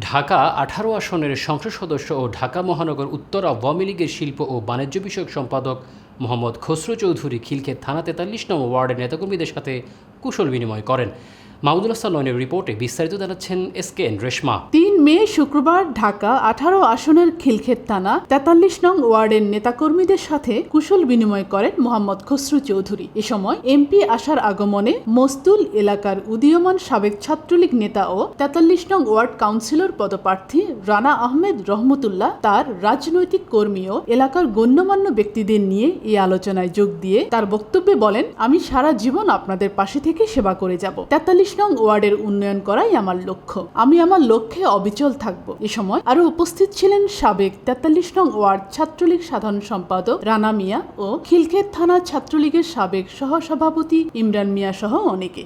ঢাকা আঠারো আসনের সংসদ সদস্য ও ঢাকা মহানগর উত্তর আওয়ামী লীগের শিল্প ও বাণিজ্য বিষয়ক সম্পাদক মোহাম্মদ খসরু চৌধুরী খিলক্ষেত থানা তেতাল্লিশ নং ওয়ার্ডের নেতাকর্মীদের সাথে কুশল বিনিময় করেন। মাহমুদুল হাসান নয়নের রিপোর্টে বিস্তারিত জানাচ্ছেন এস কে রেশমা। তিন মে, শুক্রবার ঢাকা, আঠারো আসনের খিলক্ষেত থানা, তেতাল্লিশ নং ওয়ার্ডের নেতাকর্মীদের সাথে কুশল বিনিময় করেন মোহাম্মদ খসরু চৌধুরী। এ সময় এমপি আসার আগমনে মস্তুল এলাকার উদীয়মান সাবেক ছাত্রলীগ নেতা ও তেতাল্লিশ নং ওয়ার্ড কাউন্সিলর পদপ্রার্থী রানা আহমেদ রহমতুল্লাহ তার রাজনৈতিক কর্মী ও এলাকার গণ্যমান্য ব্যক্তিদের নিয়ে এই আলোচনায় যোগ দিয়ে তার বক্তব্যে বলেন, আমি সারা জীবন আপনাদের পাশে থেকে সেবা করে যাব। তেতাল্লিশ নং ওয়ার্ডের উন্নয়ন করাই আমার লক্ষ্য। আমি আমার লক্ষ্যে অবিচল থাকব। এ সময় আরও উপস্থিত ছিলেন সাবেক তেতাল্লিশ নং ওয়ার্ড ছাত্রলীগ সাধারণ সম্পাদক রানা মিয়া ও খিলক্ষেত থানা ছাত্রলীগের সাবেক সহসভাপতি ইমরান মিয়া সহ অনেকে।